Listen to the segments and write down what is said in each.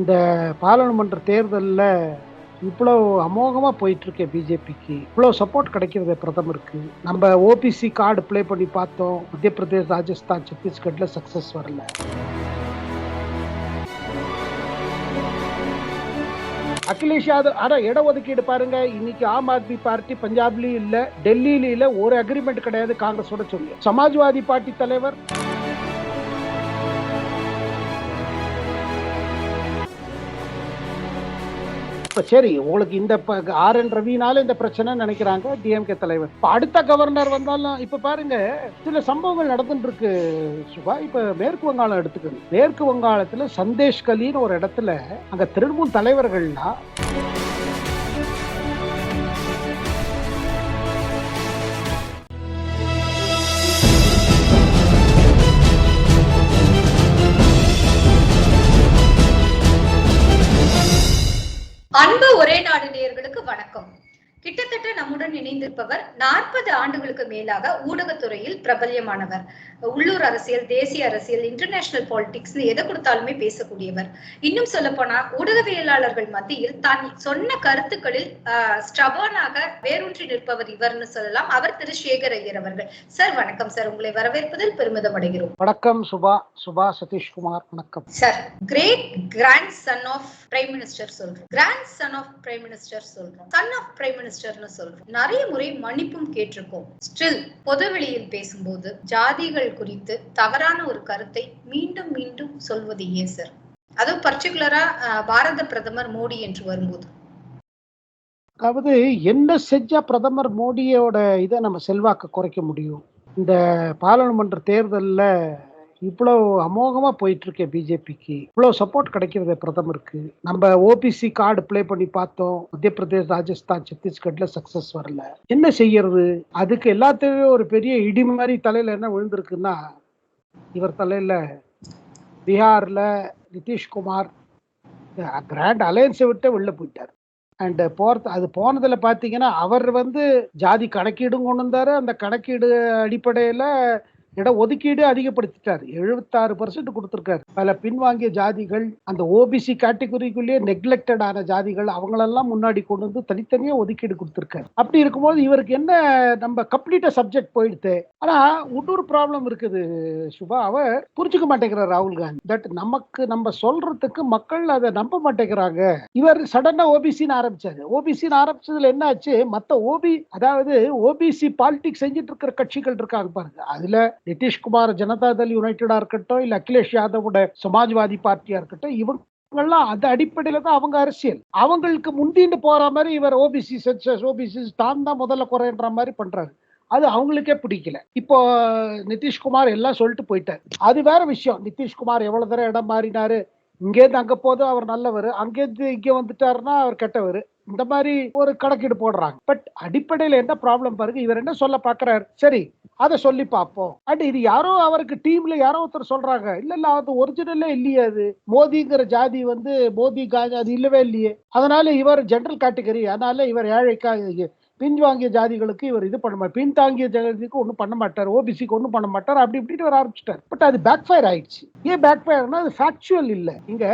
இந்த பாராளுமன்ற தேர்தலில் இவ்வளோ அமோகமாக போயிட்டுருக்கேன் பிஜேபிக்கு. இவ்வளோ சப்போர்ட் கிடைக்கிறது பிரதமருக்கு. நம்ம ஓபிசி கார்டு ப்ளே பண்ணி பார்த்தோம். மத்திய பிரதேஷ் ராஜஸ்தான் சத்தீஸ்கட்டில் சக்ஸஸ் வரல. அகிலேஷ் யாதவ் இட இடஒதுக்கீடு பாருங்க. இன்னைக்கு ஆம் ஆத்மி பார்ட்டி பஞ்சாப்லயும் இல்லை டெல்லியில இல்லை. ஒரு அக்ரிமெண்ட் கிடையாது காங்கிரஸோட சொல்லி சமாஜ்வாதி பார்ட்டி தலைவர் இப்போ சரி உங்களுக்கு இந்த ஆர் என் ரவினால இந்த பிரச்சனை நினைக்கிறாங்க டிஎம்கே தலைவர். இப்போ அடுத்த கவர்னர் வந்தாலும் இப்போ பாருங்க சில சம்பவங்கள் நடந்துட்டு இருக்கு சுபா. இப்போ மேற்கு வங்காளம் எடுத்துக்கணும் மேற்கு வங்காளத்தில் சந்தேஷ் கலின்னு ஒரு இடத்துல அங்கே திரிணாமுல் தலைவர்கள்லாம் ஒரே நாடு நேயர்களுக்கு வணக்கம். கிட்டத்தட்ட நம்முடன் இணைந்திருப்பவர் நாற்பது ஆண்டுகளுக்கு மேலாக ஊடகத்துறையில் பிரபல்யமானவர். உள்ளூர் அரசியல் தேசிய அரசியல் இன்டர்நேஷனல் பாலிடிக்ஸ் எதை கொடுத்தாலுமே பேசக்கூடியவர். இன்னும் சொல்ல போனா ஊடகவியலாளர்கள் மத்தியில் தான் சொன்ன கருத்துக்களில் ஸ்டபானாக வேரூன்றி நிற்பவர் இவர்னு சொல்லலாம். அவர் திரு. சேகர் ஐயர் அவர்கள். சார் வணக்கம் சார். உங்களை வரவேற்பதில் பெருமிதம் அடைகிறோம் வணக்கம். சுபா சுபா சதீஷ்குமார். வணக்கம். Sir great grand son of prime minister சொல்றோம். Grand son of prime minister சொல்றோம் சன் ஆஃப் பிரைம் மினிஸ்டர்னு சொல்றோம். நிறைய முறை மன்னிப்பும் கேட்டிருக்கோம். ஸ்டில் பொதுவெளியில் பேசும்போது ஜாதிகள் குறித்து தவறான ஒரு கருத்தை மீண்டும் மீண்டும் சொல்வது ஏன் சார் அதுவும் பர்டிகுலரா பாரத பிரதமர் மோடி என்று வரும்போது. அதாவது என்ன செஞ்சா பிரதமர் மோடியோட இதை நம்ம செல்வாக்க குறைக்க முடியும்? இந்த பாராளுமன்ற தேர்தலில் இவ்வளோ அமோகமாக போயிட்டு இருக்கே பிஜேபிக்கு. இவ்வளோ சப்போர்ட் கிடைக்கிறது பிரதமருக்கு. நம்ம ஓபிசி கார்டு ப்ளே பண்ணி பார்த்தோம். மத்திய பிரதேஷ் ராஜஸ்தான் சத்தீஸ்கட்ல சக்ஸஸ் வரல. என்ன செய்யறது? அதுக்கு எல்லாத்தையுமே ஒரு பெரிய இடி மாதிரி தலையில என்ன விழுந்திருக்குன்னா இவர் தலையில பீகார்ல நிதிஷ்குமார் கிராண்ட் அலையன்ஸை விட்டு வெளில போயிட்டார். அண்ட் போறது அது போனதுல பாத்தீங்கன்னா அவர் வந்து ஜாதி கணக்கீடும் கொண்டு வந்தாரு அந்த கணக்கீடு அடிப்படையில இட ஒதுக்கீடு அதிகப்படுத்திட்டார். எழுபத்தாறு பர்சன்ட் கொடுத்துருக்காரு. பல பின்வாங்கிய ஜாதிகள் அந்த ஓபிசி கேட்டகரிக்குள்ளேயே நெக்லெக்டட் ஆன ஜாதிகள் அவங்களெல்லாம் முன்னாடி கொண்டு வந்து தனித்தனியாக ஒதுக்கீடு கொடுத்துருக்காரு. அப்படி இருக்கும்போது இவருக்கு என்ன நம்ம கம்ப்ளீட்டா சப்ஜெக்ட் போயிடுது ஆனா இன்னொரு ப்ராப்ளம் இருக்குது சுபா. அவர் புரிஞ்சுக்க மாட்டேங்கிறார் ராகுல் காந்தி. தட் நமக்கு நம்ம சொல்றதுக்கு மக்கள் அதை நம்ப மாட்டேங்கிறாங்க. இவர் சடனா ஓபிசின்னு ஆரம்பிச்சாரு. ஓபிசின்னு ஆரம்பிச்சதுல என்ன ஆச்சு மத்த ஓபி அதாவது ஓபிசி பாலிடிக்ஸ் செஞ்சுட்டு இருக்கிற கட்சிகள் இருக்காங்க பாருங்க. அதுல நிதிஷ்குமார் ஜனதாதள் யுனைடெடா இருக்கட்டும் இல்ல அகிலேஷ் யாதவோட சமாஜ்வாதி பார்ட்டியா இருக்கட்டும் இவங்க இவங்கெல்லாம் அந்த அடிப்படையில தான் அவங்க அரசியல். அவங்களுக்கு முந்தின்னு போற மாதிரி இவர் ஓபிசி சென்சஸ் ஓபிசி தான் தான் முதல்ல குறைன்ற மாதிரி பண்றாரு. அது அவங்களுக்கே பிடிக்கல. இப்போ நிதிஷ்குமார் எல்லாம் சொல்லிட்டு போயிட்டார். அது வேற விஷயம். நிதிஷ்குமார் எவ்வளவு தடவை இடம் மாறினாரு? இங்கேருந்து அங்க போதும் அவர் நல்லவர். அங்கேருந்து இங்க வந்துட்டாருன்னா அவர் கெட்டவர். இந்த மாதிரி ஒரு கணக்கீடு போடுறாங்க. பட் அடிப்படையில என்ன ப்ராப்ளம் பாருங்க இவர் என்ன சொல்ல பாக்குறாரு சரி அதை சொல்லி பார்ப்போம். அண்ட் இது யாரோ அவருக்கு டீம்ல யாரோ ஒருத்தர் சொல்றாங்க. இல்ல இல்ல அது ஒரிஜினலே இல்லையே அது. மோதிங்கிற ஜாதி வந்து மோதி காஜா அது இல்லவே இல்லையே. அதனால இவர் ஜென்ரல் கேட்டகரி அதனால இவர் ஏழைக்கா பின்வாங்கிய ஜாதிகளுக்கு இவர் இது பண்ண மாட்டார் பின்தாங்கிய ஜாதிக்கு ஒன்றும் பண்ண மாட்டார் ஓபிசிக்கு ஒன்றும் பண்ண மாட்டார் அப்படி இப்படின்னு வர ஆரம்பிச்சிட்டார். பட் அது பேக் ஃபயர் ஆயிடுச்சு. ஏன் பேக் ஃபயர்னா அது ஃபேக்சுவல் இல்லை. இங்க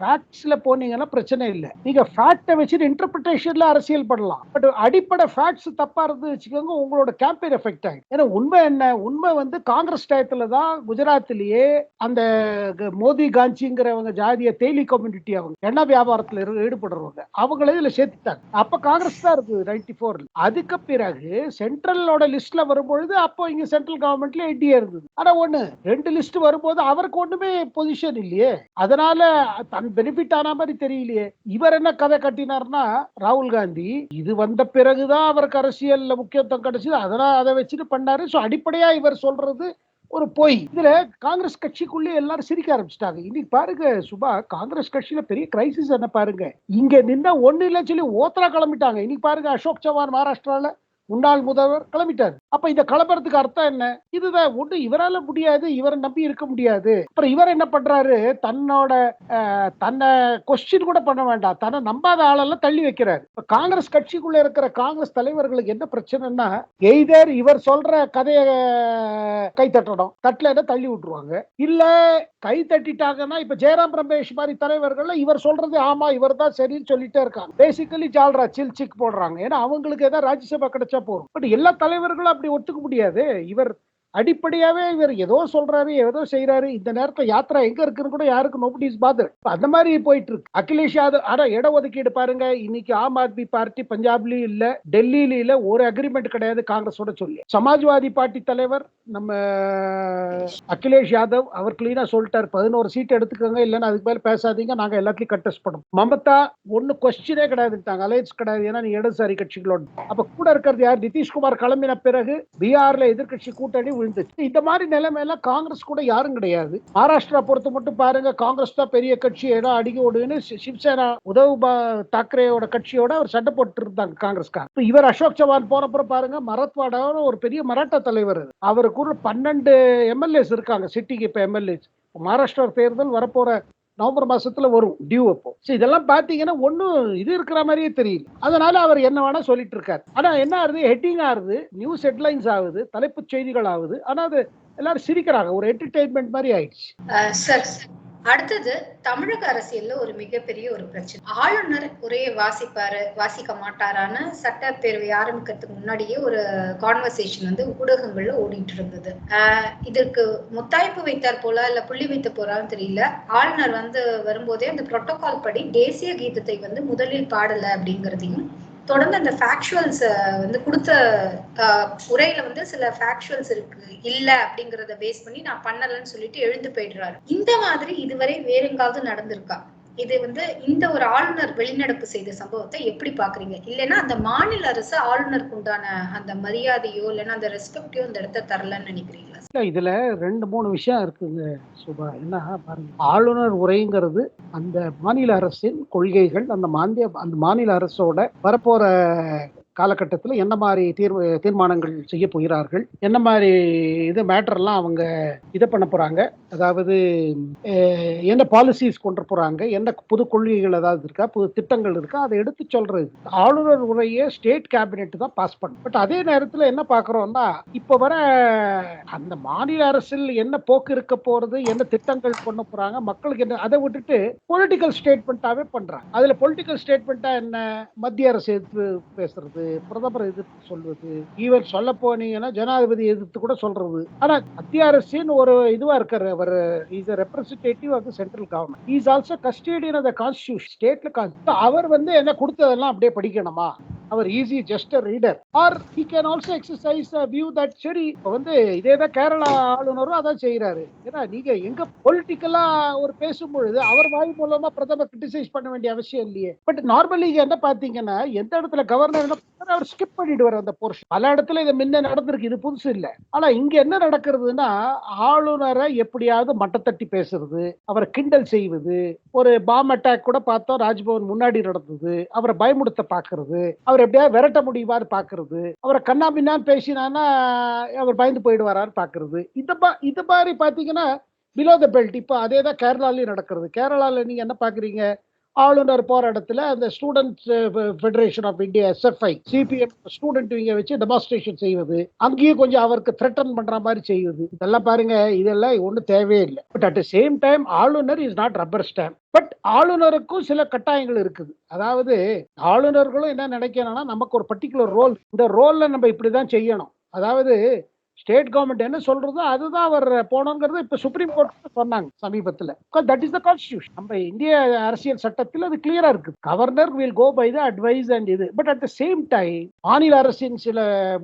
ஃபேக்ட்ஸ்ல போனீங்கன்னா பிரச்சனை இல்லை. நீங்க ஃபேக்டை வச்சுட்டு இன்டர்பிரிட்டேஷன்ல அரசியல் பண்ணலாம். பட் அடிப்படை ஃபேக்ட்ஸ் தப்பா இருந்து வச்சுக்கோங்க உங்களோட கேம்பெயின் எஃபெக்ட் ஆகும் ஏன்னா உண்மை என்ன? உண்மை வந்து காங்கிரஸ் டயத்துல தான் குஜராத்திலேயே அந்த மோதி காஞ்சிங்கிறவங்க ஜாதிய தேலி கம்யூனிட்டி அவங்க எண்ணெய் வியாபாரத்தில் ஈடுபடுறவங்க அவங்களே இதுல சேர்த்துட்டாங்க. அப்ப காங்கிரஸ் தான் இருக்கு நைன்டி ஃபோர்ல அதுக்கு பிறகு சென்ட்ரலோட லிஸ்ட்ல வரும்பொழுது அப்போ இங்க சென்ட்ரல் கவர்மெண்ட்ல என்டிஏ இருந்தது. ஆனா ஒண்ணு ரெண்டு லிஸ்ட் வரும்போது அவருக்கு ஒண்ணுமே பொசிஷன் இல்லையே. அதனால தன் பெனிஃபிட் ஆன மாதிரி தெரியலையே. இவர் என்ன கதை கட்டினார்னா ராகுல் காந்தி இது வந்த பிறகுதான் அவருக்கு அரசியல்ல முக்கியத்துவம் கிடைச்சது. அதனால அதை வச்சுட்டு பண்ணாரு. சோ அடிப்படையா இவர் சொல்றது ஒரு பொய். இதுல காங்கிரஸ் கட்சிக்குள்ளே எல்லாரும் சிரிக்க ஆரம்பிச்சிட்டாங்க. இன்னைக்கு பாருங்க சுபா காங்கிரஸ் கட்சியில பெரிய கிரைசிஸ் என்ன பாருங்க? இங்க நின்னா ஒண்ணு இல்லைன்னு சொல்லி ஓத்தரா கிளம்பிட்டாங்க. இன்னைக்கு பாருங்க அசோக் சவான் மகாராஷ்டிரால முன்னாள் முதல்வர் கிளம்பிட்டாரு. அப்ப இந்த கிளம்புறதுக்கு அர்த்தம் என்ன? இதுதான் ஒண்ணு இவரால முடியாது இவரை நம்பி இருக்க முடியாது. அப்புறம் இவர் என்ன பண்றாரு? தன்னோட தன்னை கொஸ்டின் கூட பண்ண வேண்டாம். தன்னை நம்பாத ஆளெல்லாம் தள்ளி வைக்கிறாரு. இப்ப காங்கிரஸ் கட்சிக்குள்ள இருக்கிற காங்கிரஸ் தலைவர்களுக்கு என்ன பிரச்சனைன்னா எய்தர் இவர் சொல்ற கதையை கை தட்டணும். தட்டலைன்னா தள்ளி விட்டுருவாங்க. இல்ல கை தட்டிட்டாங்கன்னா இப்ப ஜெயராம் ரமேஷ் மாதிரி தலைவர்கள் இவர் சொல்றது ஆமா இவர் தான் சரின்னு சொல்லிட்டே இருக்காங்க. பேசிக்கலி ஜால்ரா சில் சிக் போடுறாங்க. ஏன்னா அவங்களுக்கு ஏதாவது ராஜ்யசபா கிடைச்ச போறோம் பட் எல்லா தலைவர்களும் அப்படி ஒத்துக்க முடியாது. இவர் அடிப்படையாவே இவர் ஏதோ சொல்றாரு ஏதோ செய்யறாரு இந்த நேரத்துல யாத்திரா எங்க இருக்குன்னு கூட யாருக்கு நோபடி இஸ் பாதர் அந்த மாதிரி போயிட்டு இருக்கு. அகிலேஷ் யாதவ் ஆனா இட ஒதுக்கீடு பாருங்க. இன்னைக்கு ஆம் ஆத்மி பார்ட்டி பஞ்சாப்லயும் இல்ல டெல்லியில இல்ல ஒரு அக்ரிமெண்ட் கிடையாது காங்கிரஸோட சொல்லி. சமாஜ்வாதி பார்ட்டி தலைவர் நம்ம அகிலேஷ் யாதவ் அவர் கிளீனா சொல்லிட்டார். பதினோரு சீட் எடுத்துக்கோங்க இல்லைன்னா அதுக்கு மேல பேசாதீங்க. நாங்க எல்லாத்தையும் கண்டெஸ்ட் பண்ணோம் மமதா ஒன்னு கொஸ்டினே கிடையாதுட்டாங்க அலையன்ஸ் கிடையாது. ஏன்னா நீ இடதுசாரி கட்சிகளோட. அப்ப கூட இருக்கிறது யார்? நிதிஷ்குமார் கிளம்பின பிறகு பீகார்ல எதிர்கட்சி கூட்டணி விழுந்துச்சு. இந்த மாதிரி நிலைமையில காங்கிரஸ் கூட யாரும் கிடையாது. மகாராஷ்டிரா பொறுத்த மட்டும் பாருங்க காங்கிரஸ் தான் பெரிய கட்சி ஏதோ அடிக்க ஓடுன்னு சிவசேனா உதவ தாக்கரேயோட கட்சியோட அவர் சண்டை போட்டு இருந்தாங்க காங்கிரஸ்கார் இவர் அசோக் சவான் போனப்புறம் பாருங்க மராத்வாடாவோட ஒரு பெரிய மராட்டா தலைவர் அவருக்குள்ள பன்னெண்டு எம்எல்ஏஸ் இருக்காங்க சிட்டிக்கு இப்ப எம்எல்ஏஸ் மகாராஷ்டிரா தேர்தல் வரப்போற நவம்பர் மாசத்துல வரும் டியூ அப்போ. இதெல்லாம் பாத்தீங்கன்னா ஒன்னும் இது இருக்கிற மாதிரியே தெரியல. அதனால அவர் என்ன வேணா சொல்லிட்டு இருக்காரு. ஆனா என்ன ஆகுது? ஹெட்டிங் ஆகுது நியூஸ் ஹெட்லைன்ஸ் ஆகுது தலைப்புச் செய்திகள் ஆகுது. ஆனா அது எல்லாரும் சிரிக்கிறாங்க. ஒரு என்டர்டைன்மெண்ட் மாதிரி ஆயிடுச்சு. சார் அடுத்தது தமிழக அரசியல்ல ஒரு மிகப்பெரிய ஒரு பிரச்சனை. ஆளுநர் உரையை வாசிப்பாரு வாசிக்க மாட்டாரான்னு சட்டப்பேரவை ஆரம்பிக்கிறதுக்கு முன்னாடியே ஒரு கான்வர்சேஷன் வந்து ஊடகங்கள்ல ஓடிட்டு இருந்தது. இதற்கு முத்தாய்ப்பு வைத்தார் போல இல்ல புள்ளி வைத்த போறான்னு தெரியல. ஆளுநர் வந்து வரும்போதே அந்த புரோட்டோகால் படி தேசிய கீதத்தை வந்து முதலில் பாடல அப்படிங்கிறதையும் தொடர்ந்து அந்த ஃபேக்சுவல்ஸ் வந்து கொடுத்த உரையில வந்து சில ஃபேக்சுவல்ஸ் இருக்கு. இல்ல அப்படிங்கறத பேஸ் பண்ணி நான் பண்ணலன்னு சொல்லிட்டு எழுந்து போயிடுறாரு. இந்த மாதிரி இதுவரை வேற எங்காவது நடந்திருக்கா? இது வந்து இந்த ஒரு ஆளுநர் வெளிநடப்பு செய்த சம்பவத்தை எப்படி பாக்குறீங்க இல்லைன்னா அந்த மாநில அரசு ஆளுநருக்கு உண்டான அந்த மரியாதையோ இல்லைன்னா அந்த ரெஸ்பெக்டையோ அந்த இடத்த தரலன்னு நினைக்கிறீங்களா? இதுல ரெண்டு மூணு விஷயம் இருக்குங்க சுபா. என்ன பாருங்க ஆளுநர் உரைங்கிறது அந்த மாநில அரசின் கொள்கைகள் அந்த மாநில அந்த மாநில அரசோட வரப்போற காலகட்டத்தில் என்ன மாதிரி தீர்வு தீர்மானங்கள் செய்ய போகிறார்கள்? என்ன மாதிரி இது மேட்டர்லாம் அவங்க இதை பண்ண போகிறாங்க அதாவது என்ன பாலிசிஸ் கொண்டு போகிறாங்க என்ன புது கொள்கைகள் ஏதாவது இருக்கா? புது திட்டங்கள் இருக்கா? அதை எடுத்து சொல்கிறது ஆளுநர் உரையை ஸ்டேட் கேபினெட் தான் பாஸ் பண்ணும் பட் அதே நேரத்தில் என்ன பார்க்குறோம்னா இப்போ வர அந்த மாநில அரசில் என்ன போக்கு இருக்க போகிறது என்ன திட்டங்கள் கொண்டு போகிறாங்க மக்களுக்கு என்ன அதை விட்டுட்டு பொலிட்டிக்கல் ஸ்டேட்மெண்ட்டாகவே பண்ணுறாங்க அதில் பொலிட்டிக்கல் ஸ்டேட்மெண்ட்டாக என்ன? மத்திய அரசு எதிர்த்து பேசுறது பிரதமர் எதிர்த்து சொல்வது. ஈவன் சொல்ல போனீங்கன்னா ஜனாதிபதி எதிர்த்து கூட சொல்றது. ஆனா மத்திய அரசின் ஒரு இதுவா இருக்காரு. அவர் is representative of central government is also custodian of the constitution ஸ்டேட்ல அவர் வந்து என்ன கொடுத்ததெல்லாம் அப்படியே படிக்கணுமா? அவர் is he just reader or he can also exercise view that சரி இப்போ வந்து இதே தான் கேரளா ஆளுநரும் அதான் செய்யறாரு ஏன்னா நீங்க எங்க பொலிட்டிக்கலா ஒரு பேசும்பொழுது அவர் வாய் மூலமா பிரதமர் கிரிட்டிசைஸ் பண்ண வேண்டிய அவசியம் இல்லையே. பட் நார்மலி என்ன பாத்தீங்கன்னா எந்த இடத்துல கவர்னர் என்ன அவர் ஸ்கிப் பண்ணிடுவார் அந்த போர்ஷன் பல இடத்துல இது முன்ன நடந்திருக்கு இது புதுசு இல்ல. ஆனா இங்க என்ன நடக்கிறதுனா ஆளுநரை எப்படியாவது மட்டத்தட்டி பேசுறது அவரை கிண்டல் செய்வது ஒரு பாம் அட்டாக் கூட பார்த்தோம் ராஜ்பவன் முன்னாடி நடந்தது அவரை பயமுடுத்த பாக்குறது அவர் எப்படியா விரட்ட முடியுமான்னு பாக்குறது. அவரை கண்ணா பின்னான்னு பேசினான்னா அவர் பயந்து போயிடுவாரான்னு பாக்குறது. இந்த இது மாதிரி பாத்தீங்கன்னா பிலோ த பெல்ட் இப்போ அதே தான் கேரளாலையும் நடக்கிறது. கேரளால நீங்க என்ன பாக்குறீங்க? ஆளுநர் போராட்டத்தில் அந்த students federation of India SFI CPM student இங்க வச்சு டெமான்ஸ்ட்ரேஷன் செய்வது. அங்கேயும் கொஞ்சம் அவருக்கு த்ரெட்டன் பண்ற மாதிரி செய்வது. இதெல்லாம் பாருங்க இதெல்லாம் ஒன்றும் தேவையே இல்லை. But at the same time ஆளுநர் is not rubber stamp but ஆளுநருக்கும் சில கட்டாயங்கள் இருக்குது. அதாவது ஆளுநர்களும் என்ன நினைக்கணும்னா நமக்கு ஒரு பர்டிகுலர் ரோல் இந்த ரோல்ல நம்ம இப்படிதான் செய்யணும். அதாவது ஸ்டேட் கவர்மெண்ட் என்ன சொல்றதோ அதுதான் அவர் போனோங்கிறது இப்ப சுப்ரீம் கோர்ட் சொன்னாங்க சமீபத்துல. தட் இஸ் த கான்ஸ்டியூஷன் நம்ம இந்திய அரசியல் சட்டத்தில் அது கிளியரா இருக்கு. Governor will go by the advice and இது. But at the same time மாநில அரசின் சில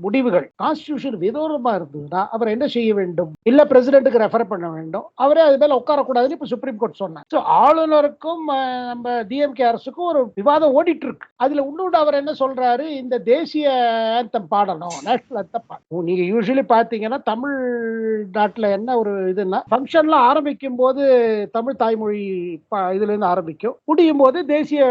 முடிவுகள் கான்ஸ்டியூஷன் விதோரமா இருந்ததுன்னா அவர் என்ன செய்ய வேண்டும்? இல்ல பிரசிடென்ட்டுக்கு ரெஃபர் பண்ண வேண்டும். அவரே அது மேல உட்காரக்கூடாதுன்னு இப்ப சுப்ரீம் கோர்ட் சொன்னாங்க. ஸோ ஆளுநருக்கும் நம்ம டிஎம்கே அரசுக்கும் ஒரு விவாதம் ஓடிட்டு இருக்கு அதுல இன்னொன்று அவர் என்ன சொல்றாரு? இந்த தேசிய ஆந்தம் பாடணும் நேஷனல் ஆந்தம் பாடணும். நீங்க யூஸ்வலி பாத்தீங்கன்னா தமிழ் நாட்டில் என்ன ஒரு இதுன்னா ஃபங்க்ஷன்லாம் ஆரம்பிக்கும் போது தமிழ் தாய்மொழி பா- இதுல இருந்து ஆரம்பிக்கும். முடியும் போது தேசிய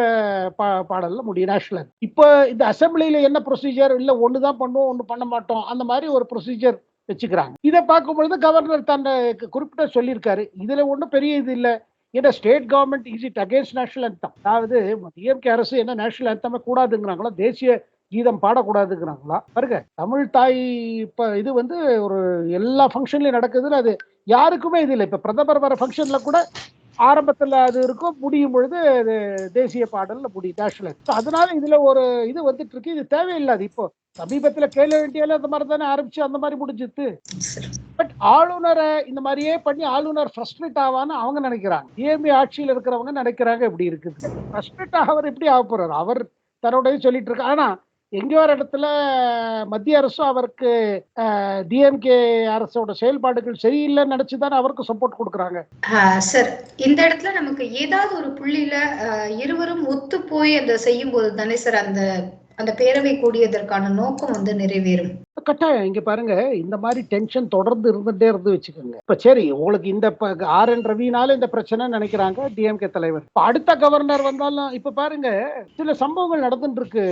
பா- பாடல்ல முடியும் நேஷனல் இப்போ இந்த அசெம்பிளில என்ன ப்ரொசீஜர் இல்ல ஒன்று தான் பண்ணுவோம் ஒன்று பண்ண மாட்டோம் அந்த மாதிரி ஒரு ப்ரொசீஜர் வச்சுக்கிறாங்க. இதை பார்க்கும்பொழுது கவர்னர் தன்னை குறிப்பிட்ட சொல்லியிருக்காரு. இதுல ஒன்றும் பெரிய இது இல்லை. ஏன்னா state government is it against national anthem அதாவது டிஎம்கே அரசு என்ன நேஷனல் அந்தமே கூடாதுங்கிறாங்களோ தேசிய கீதம் பாடக்கூடாதுங்கிறாங்களா? பாருங்க தமிழ் தாய் இப்ப இது வந்து ஒரு எல்லா ஃபங்க்ஷன்லயும் நடக்குதுன்னு அது யாருக்குமே இது இல்லை. இப்ப பிரதமர் வர ஃபங்க்ஷன்ல கூட ஆரம்பத்தில் அது இருக்கும் முடியும் பொழுது அது தேசிய பாடலில் முடியும் நேஷனல் அதனால இதில் ஒரு இது வந்துட்டு இருக்கு இது தேவையில்லாது. இப்போ சமீபத்தில் கேள்வி வேண்டியால அந்த மாதிரி தானே ஆரம்பிச்சு அந்த மாதிரி முடிஞ்சிது பட் ஆளுநரை இந்த மாதிரியே பண்ணி ஆளுநர் ஃப்ரஸ்ட்ரேட் ஆவான்னு அவங்க நினைக்கிறாங்க. டிஎம்பி ஆட்சியில் இருக்கிறவங்க நினைக்கிறாங்க இப்படி இருக்குது. ஃப்ரஸ்ட்ரேட் அவர் எப்படி ஆக போறாரு? அவர் தன்னோடய சொல்லிட்டு இருக்காரு. ஆனால் எங்கேயோ ஒரு இடத்துல மத்திய அரசும் அவருக்கு டிஎம்கே அரசோட செயல்பாடுகள் சரியில்லைன்னு நினைச்சுதானே அவருக்கு சப்போர்ட் கொடுக்குறாங்க? சார் இந்த இடத்துல நமக்கு ஏதாவது ஒரு புள்ளியில ஆஹ் இருவரும் ஒத்து போய் அந்த செய்யும் போது தானே சார் அந்த அந்த பேரவை கூடியதற்கான நோக்கம் வந்து நிறைவேறும். கட்டாயம் இங்க பாருங்க இந்த மாதிரி டென்ஷன் தொடர்ந்து இருந்துட்டே இருந்து வச்சுக்கோங்க. இப்ப சரி உங்களுக்கு இந்த ஆர் என் ரவினால இந்த பிரச்சனை நினைக்கிறாங்க டிஎம்கே தலைவர். இப்ப அடுத்த கவர்னர் வந்தாலும் இப்ப பாருங்க சில சம்பவங்கள் நடந்துட்டு இருக்கு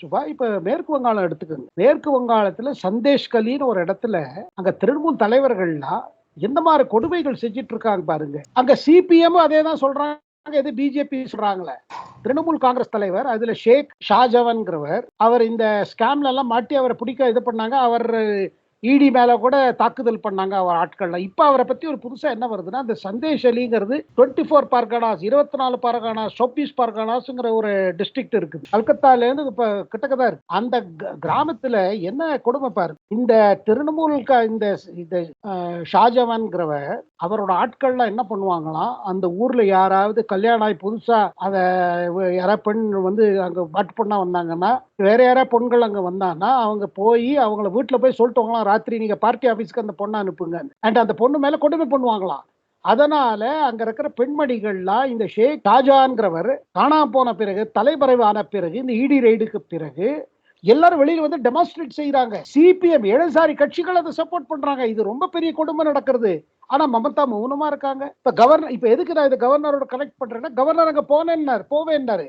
சுபா. இப்ப மேற்கு வங்காளம் எடுத்துக்கோங்க. மேற்கு வங்காளத்துல சந்தேஷ் கலின்னு ஒரு இடத்துல அங்க திரிணாமுல் தலைவர்கள்லாம் எந்த மாதிரி கொடுமைகள் செஞ்சுட்டு இருக்காங்க பாருங்க. அங்க சிபிஎம் அதே தான் சொல்றாங்க. எது பிஜேபி சொல்றாங்களே. திரிணாமுல் காங்கிரஸ் தலைவர் அதுல ஷேக் ஷாஜவன்கிறவர் அவர் இந்த ஸ்கேம்ல எல்லாம் மாட்டி அவரை பிடிக்க இது பண்ணாங்க. அவர் இடி மேல கூட தாக்குதல் பண்ணாங்க அவர் ஆட்கள்ல. இப்ப அவரை பத்தி ஒரு புதுசா என்ன வருதுன்னா அந்த சந்தேஷ் அலிங்கிறது டுவெண்ட்டி ஃபோர் பார்கனாஸ் இருபத்தி நாலு பார்கனாஸ் சோபீஸ் பார்கனாஸ்ங்கிற ஒரு டிஸ்ட்ரிக்ட் இருக்குது. கல்கத்தால இருந்து இப்ப கிட்டக்கதான் இருக்கு. அந்த க- கிராமத்துல என்ன கொடுமை பாரு. இந்த திருணமூல் க- இந்த இந்த அஹ், ஷாஜவான்கிறவர் அவரோட ஆட்கள்லாம் என்ன பண்ணுவாங்களாம் அந்த ஊர்ல யாராவது கல்யாணம் ஆகி புதுசா அத யாராவது பெண் வந்து அங்க பட் பொண்ணா வந்தாங்கன்னா வேற யாராவது பொண்கள் அங்க வந்தாங்கன்னா அவங்க போய் அவங்கள வீட்டுல போய் சொல்லிட்டுவாங்களாம் ராத்திரி நீங்க பார்ட்டி ஆபீஸ்க்கு அந்த பொண்ணை அனுப்புங்க. அண்ட் அந்த பொண்ணு மேல கொடுமை பண்ணுவாங்களாம். அதனால அங்க இருக்கிற பெண்மணிகள்லாம் இந்த ஷேக் ஷாஜான்கிறவர் காணாம போன பிறகு தலைமறைவான பிறகு இந்த இடி ரெய்டுக்கு பிறகு எல்லாரும் வெளியில வந்து டெமான்ஸ்ட்ரேட் செய்யறாங்க சிபிஎம் இடதுசாரி கட்சிகள் அதை சப்போர்ட் பண்றாங்க. இது ரொம்ப பெரிய கொடுமை நடக்கிறது. ஆனா மமதா மௌனமா இருக்காங்க. இப்ப கவர்னர் இப்ப எதுக்கு நான் இதை கவர்னரோட கனெக்ட் பண்றேன்னா கவர்னர் அங்க போனேன்னாரு போவேன்னாரு.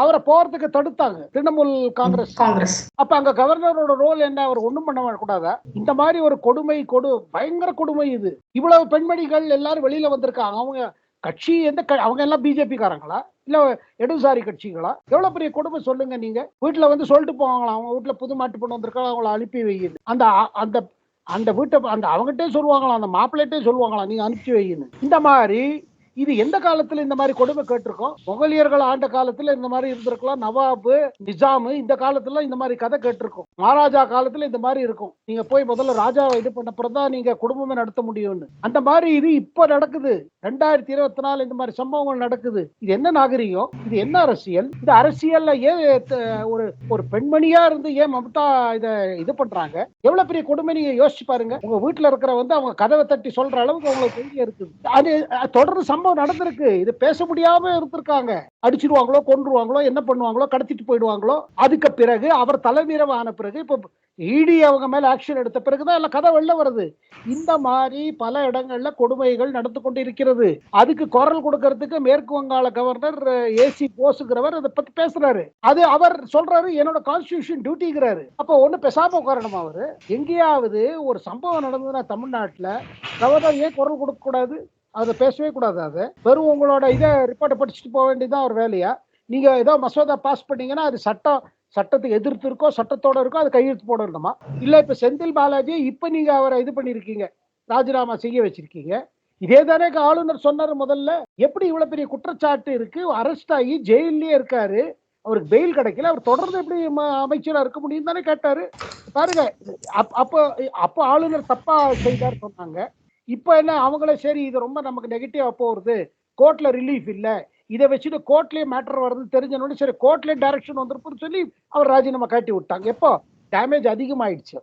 அவரை போறதுக்கு தடுத்தாங்க. திரிணாமுல் காங்கிரஸ். காங்கிரஸ். அப்ப அங்க கவர்னரோட ரோல் என்ன? அவர் ஒண்ணும் பண்ண கூடாதா? இந்த மாதிரி ஒரு கொடுமை கொடு பயங்கர கொடுமை இது. இவ்வளவு பெண்மணிகள் எல்லாரும் வெளியில வந்திருக்காங்க. அவங்க கட்சி எந்த அவங்க எல்லாம் பிஜேபி காரங்களா இல்ல இடதுசாரி கட்சிகளா? எவ்வளவு பெரிய கொடுமை சொல்லுங்க நீங்க. வீட்டுல வந்து சொல்லிட்டு போவாங்களா? அவங்க வீட்டுல புது மாட்டு பொண்ணு வந்திருக்கா? அவங்கள அனுப்பி வையுது அந்த அந்த அந்த வீட்டை அந்த அவங்ககிட்டே சொல்லுவாங்களாம் அந்த மாப்பிள்ளைகிட்டே சொல்லுவாங்களாம் நீங்க அனுப்பிச்சு வையுன்னு இந்த மாதிரி இது எந்த காலத்துல இந்த மாதிரி கொடுமை கேட்டிருக்கோம்? முகலியர்கள் ஆண்ட காலத்துல இந்த மாதிரி இருந்திருக்கலாம். நவாபு நிஜாமு இந்த காலத்துல இந்த மாதிரி கதை கேட்டிருக்கோம். மகாராஜா காலத்துல இந்த மாதிரி இருக்கும். நீங்க போய் முதல்ல ராஜாவை இது பண்ண தான் நீங்க குடும்பமே நடத்த முடியும்னு. அந்த மாதிரி இது இப்ப நடக்குது. ரெண்டாயிரத்தி இருபத்தி நாலு இந்த மாதிரி சம்பவங்கள் நடக்குது. இது என்ன நாகரிகம்? இது என்ன அரசியல்? இந்த அரசியல்ல ஏன் ஒரு ஒரு பெண்மணியா இருந்து ஏன் மம்தா இத இது பண்றாங்க? எவ்வளவு பெரிய கொடுமை நீங்க யோசிச்சு பாருங்க. உங்க வீட்டுல இருக்கிற வந்து அவங்க கதவை தட்டி சொல்ற அளவுக்கு அவங்களுக்கு இருக்குது. அது தொடர்ந்து சம்பவம் நடந்திருக்கு. இது பேச முடியாம இருந்திருக்காங்க. அடிச்சிருவாங்களோ கொன்றுவாங்களோ என்ன பண்ணுவாங்களோ கடத்திட்டு போயிடுவாங்களோ அதுக்கு பிறகு அவர் தலைவீரவ ஆன பிறகு இப்ப இடி அவங்க மேல ஆக்ஷன் எடுத்த பிறகுதான் எல்லாம் கதை வெளில வருது. இந்த மாதிரி பல இடங்கள்ல கொடுமைகள் நடந்து கொண்டு இருக்கிறது. அதுக்கு குரல் கொடுக்கறதுக்கு மேற்கு வங்காள கவர்னர் ஏசி போஸுங்கிறவர் அதை பத்தி பேசுறாரு. அது அவர் சொல்றாரு என்னோட கான்ஸ்டியூஷன் டியூட்டிங்கிறாரு அப்ப ஒண்ணு பெசாம உட்காரணுமா அவரு? எங்கேயாவது ஒரு சம்பவம் நடந்ததுன்னா தமிழ்நாட்டுல கவர்னர் ஏன் குரல் கொடுக்க கூடாது அதை பேசவே கூடாது அதை. வெறும் உங்களோட இதை ரிப்போர்ட்டை படிச்சுட்டு போக வேண்டியதுதான் ஒரு வேலையா? நீங்க ஏதோ மசோதா பாஸ் பண்ணீங்கன்னா அது சட்டம் சட்டத்துக்கு எதிர்த்து இருக்கோ சட்டத்தோட இருக்கோ அது கையெழுத்து போடணுமா? இல்ல இப்ப செந்தில் பாலாஜி இப்ப நீங்க அவரை இது பண்ணிருக்கீங்க ராஜினாமா செய்ய வச்சிருக்கீங்க. இதே தானே ஆளுநர் சொன்னார் முதல்ல. எப்படி இவ்வளவு பெரிய குற்றச்சாட்டு இருக்கு? அரெஸ்ட் ஆகி ஜெயிலே இருக்காரு. அவருக்கு பெயில் கிடைக்கல. அவர் தொடர்ந்து எப்படி ம- இருக்க முடியும் தானே கேட்டாரு. பாருங்க அப்போ அப்போ ஆளுநர் தப்பா செய்தார் சொன்னாங்க. இப்போ என்ன அவங்களே சரி இது ரொம்ப நமக்கு நெகட்டிவாக போகிறது கோர்ட்ல ரிலீஃப் இல்லை. இதை வச்சுட்டு கோர்ட்லேயே மேட்டர் வருது தெரிஞ்சனோடனே சரி கோர்ட்லேயே டைரக்ஷன் வந்திருக்குன்னு சொல்லி அவர் ராஜினாமா காட்டி விட்டாங்க. எப்போ? டேமேஜ் அதிகமாயிடுச்சு.